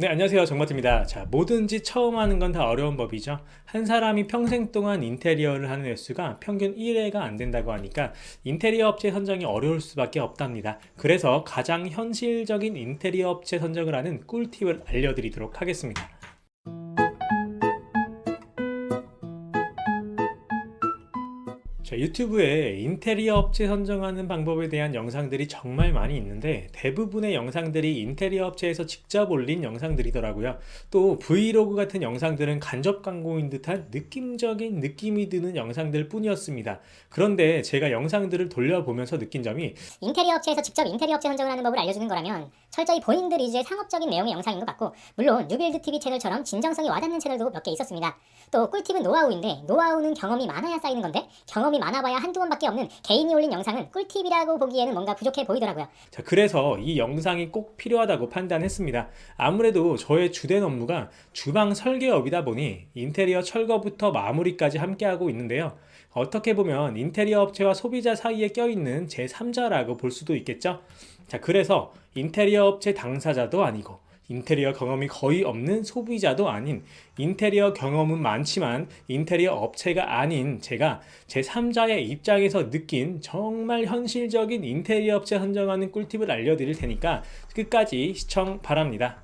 네, 안녕하세요. 정마트입니다. 자, 뭐든지 처음 하는 건 다 어려운 법이죠. 한 사람이 평생 동안 인테리어를 하는 횟수가 평균 1회가 안 된다고 하니까 인테리어 업체 선정이 어려울 수밖에 없답니다. 그래서 가장 현실적인 인테리어 업체 선정을 하는 꿀팁을 알려드리도록 하겠습니다. 자, 유튜브에 인테리어 업체 선정하는 방법에 대한 영상들이 정말 많이 있는데 대부분의 영상들이 인테리어 업체에서 직접 올린 영상들이더라고요. 또 브이로그 같은 영상들은 간접 광고인 듯한 느낌적인 느낌이 드는 영상들 뿐이었습니다. 그런데 제가 영상들을 돌려보면서 느낀 점이 인테리어 업체에서 직접 인테리어 업체 선정을 하는 법을 알려주는 거라면 철저히 본인들 위주의 상업적인 내용의 영상인 것 같고 물론 뉴빌드 TV 채널처럼 진정성이 와닿는 채널도 몇 개 있었습니다. 또 꿀팁은 노하우인데 노하우는 경험이 많아야 쌓이는 건데 경험이 많아봐야 한두 번밖에 없는 개인이 올린 영상은 꿀팁이라고 보기에는 뭔가 부족해 보이더라고요. 자, 그래서 이 영상이 꼭 필요하다고 판단했습니다. 아무래도 저의 주된 업무가 주방 설계업이다 보니 인테리어 철거부터 마무리까지 함께하고 있는데요. 어떻게 보면 인테리어 업체와 소비자 사이에 껴있는 제3자라고 볼 수도 있겠죠. 자, 그래서 인테리어 업체 당사자도 아니고 인테리어 경험이 거의 없는 소비자도 아닌 인테리어 경험은 많지만 인테리어 업체가 아닌 제가 제3자의 입장에서 느낀 정말 현실적인 인테리어 업체 선정하는 꿀팁을 알려드릴 테니까 끝까지 시청 바랍니다.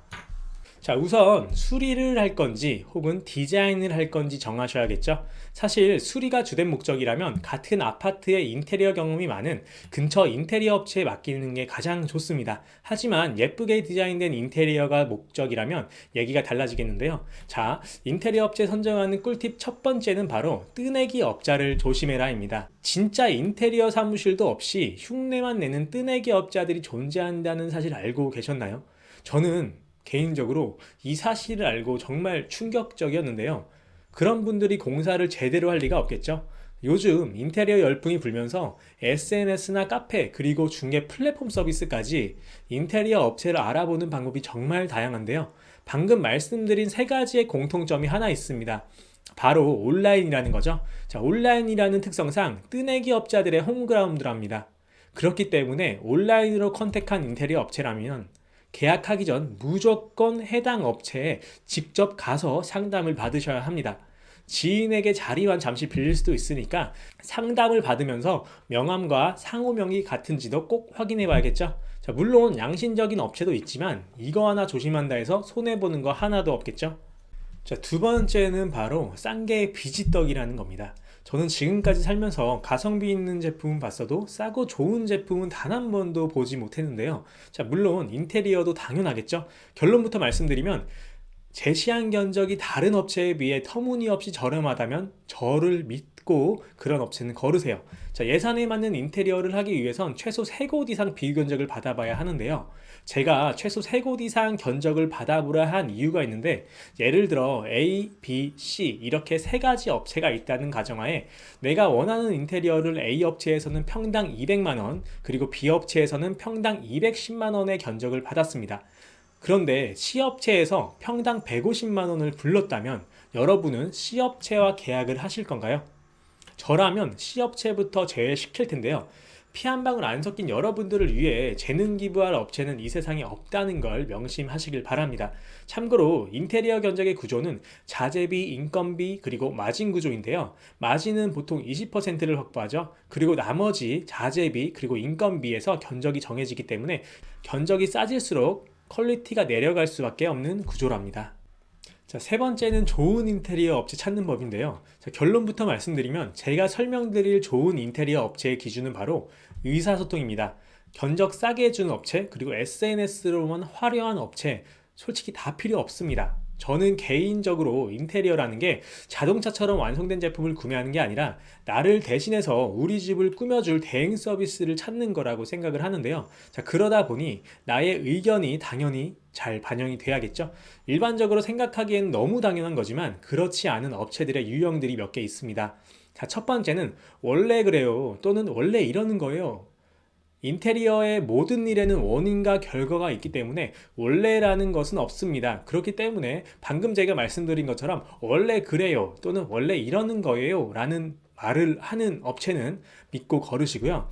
자, 우선 수리를 할 건지 혹은 디자인을 할 건지 정하셔야겠죠. 사실 수리가 주된 목적이라면 같은 아파트의 인테리어 경험이 많은 근처 인테리어 업체에 맡기는 게 가장 좋습니다. 하지만 예쁘게 디자인된 인테리어가 목적이라면 얘기가 달라지겠는데요. 자, 인테리어 업체 선정하는 꿀팁 첫 번째는 바로 뜨내기 업자를 조심해라 입니다. 진짜 인테리어 사무실도 없이 흉내만 내는 뜨내기 업자들이 존재한다는 사실 알고 계셨나요? 저는 개인적으로 이 사실을 알고 정말 충격적이었는데요. 그런 분들이 공사를 제대로 할 리가 없겠죠. 요즘 인테리어 열풍이 불면서 SNS나 카페 그리고 중개 플랫폼 서비스까지 인테리어 업체를 알아보는 방법이 정말 다양한데요. 방금 말씀드린 세 가지의 공통점이 하나 있습니다. 바로 온라인이라는 거죠. 자, 온라인이라는 특성상 뜨내기 업자들의 홈그라운드랍니다. 그렇기 때문에 온라인으로 컨택한 인테리어 업체라면 계약하기 전 무조건 해당 업체에 직접 가서 상담을 받으셔야 합니다. 지인에게 자리만 잠시 빌릴 수도 있으니까 상담을 받으면서 명함과 상호명이 같은지도 꼭 확인해 봐야겠죠. 자, 물론 양심적인 업체도 있지만 이거 하나 조심한다 해서 손해보는 거 하나도 없겠죠. 자, 두 번째는 바로 싼게 비지떡이라는 겁니다. 저는 지금까지 살면서 가성비 있는 제품은 봤어도 싸고 좋은 제품은 단 한 번도 보지 못했는데요. 자, 물론 인테리어도 당연하겠죠. 결론부터 말씀드리면 제시한 견적이 다른 업체에 비해 터무니없이 저렴하다면 저를 믿고 그런 업체는 거르세요. 자, 예산에 맞는 인테리어를 하기 위해선 최소 3곳 이상 비교 견적을 받아봐야 하는데요. 제가 최소 3곳 이상 견적을 받아보라 한 이유가 있는데 예를 들어 A, B, C 이렇게 세 가지 업체가 있다는 가정하에 내가 원하는 인테리어를 A 업체에서는 평당 200만 원 그리고 B 업체에서는 평당 210만 원의 견적을 받았습니다. 그런데 C업체에서 평당 150만 원을 불렀다면 여러분은 C업체와 계약을 하실 건가요? 저라면 C업체부터 제외시킬 텐데요. 피 한 방울 안 섞인 여러분들을 위해 재능 기부할 업체는 이 세상에 없다는 걸 명심하시길 바랍니다. 참고로 인테리어 견적의 구조는 자재비, 인건비, 그리고 마진 구조인데요. 마진은 보통 20%를 확보하죠. 그리고 나머지 자재비, 그리고 인건비에서 견적이 정해지기 때문에 견적이 싸질수록 퀄리티가 내려갈 수밖에 없는 구조랍니다. 자, 세 번째는 좋은 인테리어 업체 찾는 법인데요. 자, 결론부터 말씀드리면 제가 설명드릴 좋은 인테리어 업체의 기준은 바로 의사소통입니다. 견적 싸게 해주는 업체, 그리고 SNS로만 화려한 업체, 솔직히 다 필요 없습니다. 저는 개인적으로 인테리어라는 게 자동차처럼 완성된 제품을 구매하는 게 아니라 나를 대신해서 우리 집을 꾸며줄 대행 서비스를 찾는 거라고 생각을 하는데요. 자, 그러다 보니 나의 의견이 당연히 잘 반영이 돼야겠죠. 일반적으로 생각하기엔 너무 당연한 거지만 그렇지 않은 업체들의 유형들이 몇 개 있습니다. 자, 첫 번째는 원래 그래요. 또는 원래 이러는 거예요. 인테리어의 모든 일에는 원인과 결과가 있기 때문에 원래라는 것은 없습니다. 그렇기 때문에 방금 제가 말씀드린 것처럼 원래 그래요 또는 원래 이러는 거예요 라는 말을 하는 업체는 믿고 걸으시고요.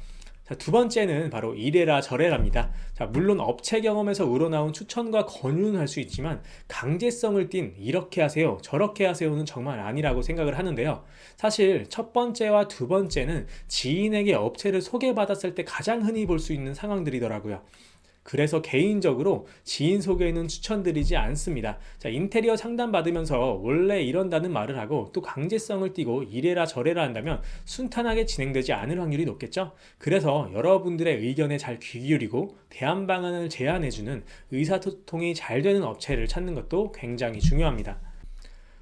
자, 두 번째는 바로 이래라 저래라입니다. 자, 물론 업체 경험에서 우러나온 추천과 권유는 할 수 있지만 강제성을 띤 이렇게 하세요, 저렇게 하세요는 정말 아니라고 생각을 하는데요. 사실 첫 번째와 두 번째는 지인에게 업체를 소개받았을 때 가장 흔히 볼 수 있는 상황들이더라고요. 그래서 개인적으로 지인 소개는 추천드리지 않습니다. 자, 인테리어 상담 받으면서 원래 이런다는 말을 하고 또 강제성을 띠고 이래라 저래라 한다면 순탄하게 진행되지 않을 확률이 높겠죠. 그래서 여러분들의 의견에 잘 귀 기울이고 대안 방안을 제안해주는 의사소통이 잘 되는 업체를 찾는 것도 굉장히 중요합니다.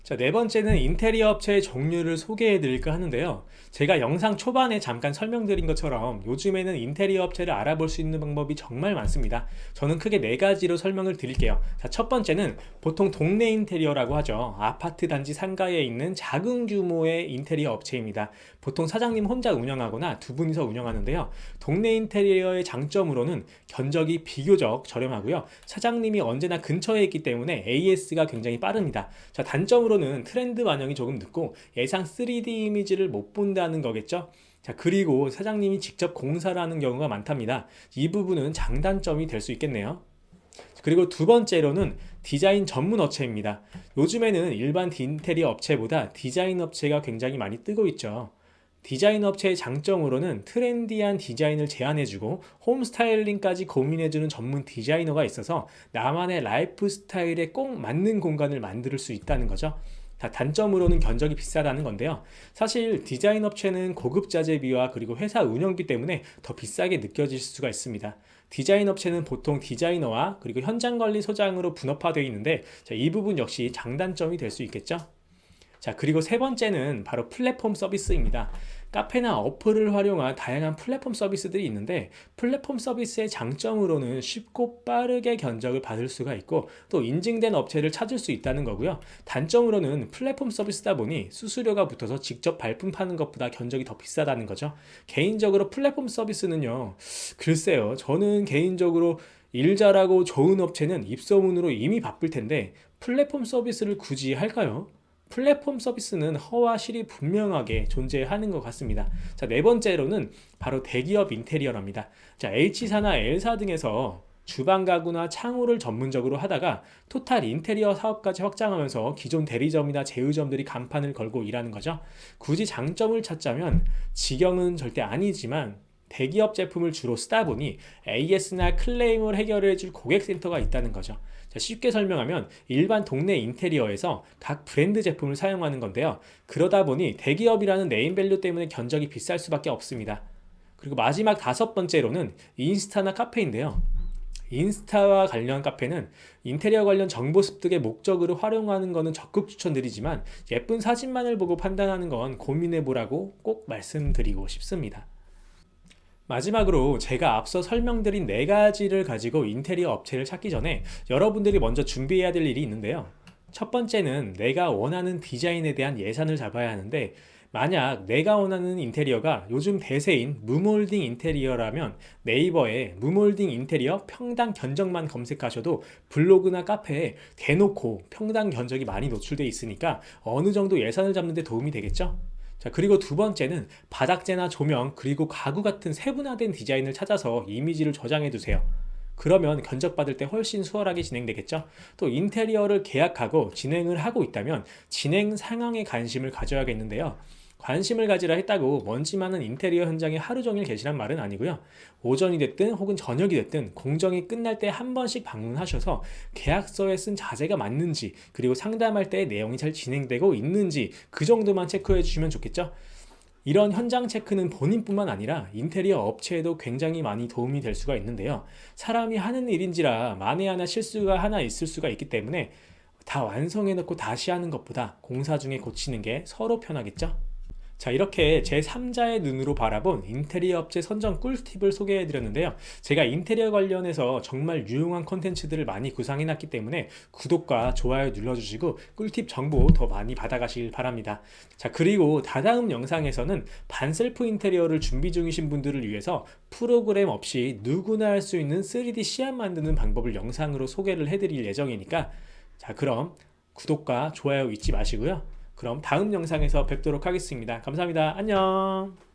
자, 네 번째는 인테리어 업체의 종류를 소개해 드릴까 하는데요. 제가 영상 초반에 잠깐 설명드린 것처럼 요즘에는 인테리어 업체를 알아볼 수 있는 방법이 정말 많습니다. 저는 크게 네 가지로 설명을 드릴게요. 자, 첫 번째는 보통 동네 인테리어라고 하죠. 아파트 단지 상가에 있는 작은 규모의 인테리어 업체입니다. 보통 사장님 혼자 운영하거나 두 분이서 운영하는데요. 동네 인테리어의 장점으로는 견적이 비교적 저렴하고요. 사장님이 언제나 근처에 있기 때문에 AS가 굉장히 빠릅니다. 자, 단점으로 는 트렌드 반영이 조금 늦고 예상 3D 이미지를 못 본다는 거겠죠. 자, 그리고 사장님이 직접 공사를 하는 경우가 많답니다. 이 부분은 장단점이 될 수 있겠네요. 그리고 두 번째로는 디자인 전문 업체입니다. 요즘에는 일반 인테리어 업체보다 디자인 업체가 굉장히 많이 뜨고 있죠. 디자인 업체의 장점으로는 트렌디한 디자인을 제안해주고 홈 스타일링까지 고민해주는 전문 디자이너가 있어서 나만의 라이프 스타일에 꼭 맞는 공간을 만들 수 있다는 거죠. 다 단점으로는 견적이 비싸다는 건데요. 사실 디자인 업체는 고급 자재비와 그리고 회사 운영비 때문에 더 비싸게 느껴질 수가 있습니다. 디자인 업체는 보통 디자이너와 그리고 현장 관리 소장으로 분업화되어 있는데 자, 이 부분 역시 장단점이 될 수 있겠죠. 자, 그리고 세 번째는 바로 플랫폼 서비스입니다. 카페나 어플을 활용한 다양한 플랫폼 서비스들이 있는데 플랫폼 서비스의 장점으로는 쉽고 빠르게 견적을 받을 수가 있고 또 인증된 업체를 찾을 수 있다는 거고요. 단점으로는 플랫폼 서비스다 보니 수수료가 붙어서 직접 발품 파는 것보다 견적이 더 비싸다는 거죠. 개인적으로 플랫폼 서비스는요. 글쎄요. 저는 개인적으로 일 잘하고 좋은 업체는 입소문으로 이미 바쁠 텐데 플랫폼 서비스를 굳이 할까요? 플랫폼 서비스는 허와 실이 분명하게 존재하는 것 같습니다. 자, 네 번째로는 바로 대기업 인테리어랍니다. 자, H사나 L사 등에서 주방 가구나 창호를 전문적으로 하다가 토탈 인테리어 사업까지 확장하면서 기존 대리점이나 제휴점들이 간판을 걸고 일하는 거죠. 굳이 장점을 찾자면 직영은 절대 아니지만 대기업 제품을 주로 쓰다 보니 AS나 클레임을 해결해 줄 고객센터가 있다는 거죠. 자, 쉽게 설명하면 일반 동네 인테리어에서 각 브랜드 제품을 사용하는 건데요. 그러다 보니 대기업이라는 네임밸류 때문에 견적이 비쌀 수밖에 없습니다. 그리고 마지막 다섯 번째로는 인스타나 카페인데요. 인스타와 관련 카페는 인테리어 관련 정보 습득의 목적으로 활용하는 것은 적극 추천드리지만 예쁜 사진만을 보고 판단하는 건 고민해 보라고 꼭 말씀드리고 싶습니다. 마지막으로 제가 앞서 설명드린 네 가지를 가지고 인테리어 업체를 찾기 전에 여러분들이 먼저 준비해야 될 일이 있는데요. 첫 번째는 내가 원하는 디자인에 대한 예산을 잡아야 하는데 만약 내가 원하는 인테리어가 요즘 대세인 무몰딩 인테리어라면 네이버에 무몰딩 인테리어 평당 견적만 검색하셔도 블로그나 카페에 대놓고 평당 견적이 많이 노출돼 있으니까 어느 정도 예산을 잡는 데 도움이 되겠죠? 자, 그리고 두 번째는 바닥재나 조명, 그리고 가구 같은 세분화된 디자인을 찾아서 이미지를 저장해 두세요. 그러면 견적받을 때 훨씬 수월하게 진행되겠죠? 또 인테리어를 계약하고 진행을 하고 있다면 진행 상황에 관심을 가져야겠는데요. 관심을 가지라 했다고 먼지 많은 인테리어 현장에 하루 종일 계시란 말은 아니고요. 오전이 됐든 혹은 저녁이 됐든 공정이 끝날 때 한 번씩 방문하셔서 계약서에 쓴 자재가 맞는지 그리고 상담할 때 내용이 잘 진행되고 있는지 그 정도만 체크해 주시면 좋겠죠. 이런 현장 체크는 본인뿐만 아니라 인테리어 업체에도 굉장히 많이 도움이 될 수가 있는데요. 사람이 하는 일인지라 만에 하나 실수가 하나 있을 수가 있기 때문에 다 완성해 놓고 다시 하는 것보다 공사 중에 고치는 게 서로 편하겠죠? 자, 이렇게 제 3자의 눈으로 바라본 인테리어 업체 선정 꿀팁을 소개해 드렸는데요. 제가 인테리어 관련해서 정말 유용한 컨텐츠들을 많이 구상해 놨기 때문에 구독과 좋아요 눌러주시고 꿀팁 정보 더 많이 받아가시길 바랍니다. 자, 그리고 다다음 영상에서는 반셀프 인테리어를 준비 중이신 분들을 위해서 프로그램 없이 누구나 할 수 있는 3D 시안 만드는 방법을 영상으로 소개를 해드릴 예정이니까 자, 그럼 구독과 좋아요 잊지 마시고요. 그럼 다음 영상에서 뵙도록 하겠습니다. 감사합니다. 안녕.